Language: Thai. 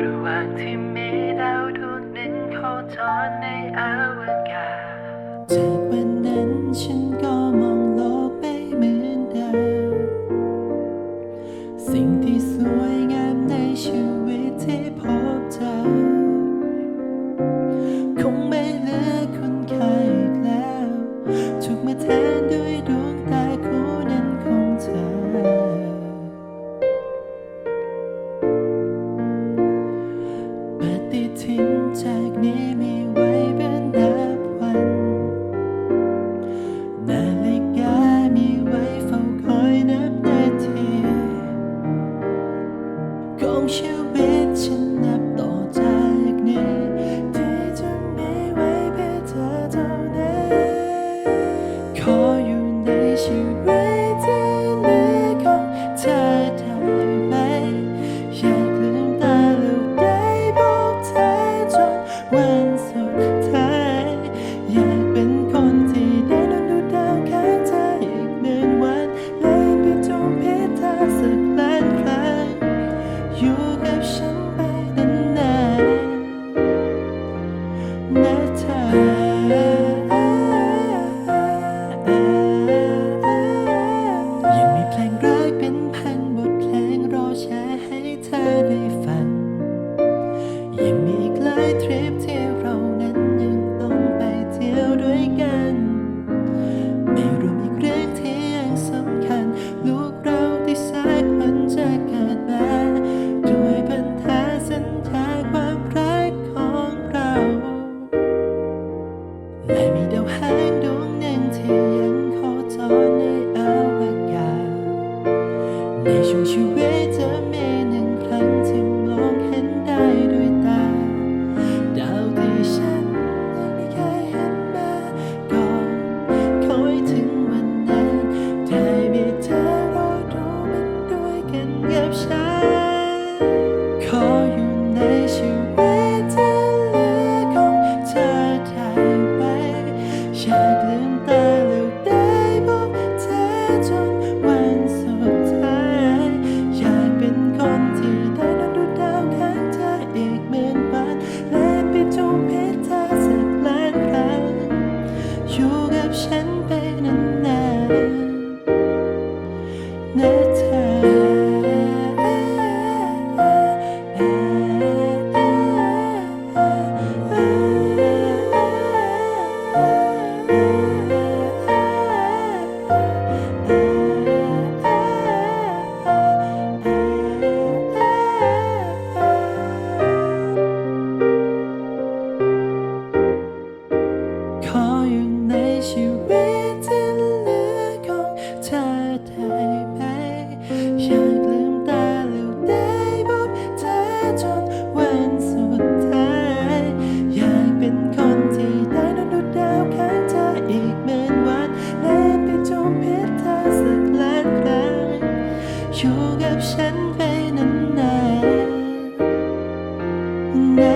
ระหว่างที่มีดาวดวงหนึ่งโคจรในอวกาศจากวันนั้นฉันก็ ในช่วงชีวิตเธอมีหนึ่งครั้งที่มองเห็นได้ด้วยตา ดาวที่ฉันยังไม่เคยเห็นมาก่อนคอยถึงวันนั้น ได้มีเธอราดูมัด้วยกันกับฉัน No.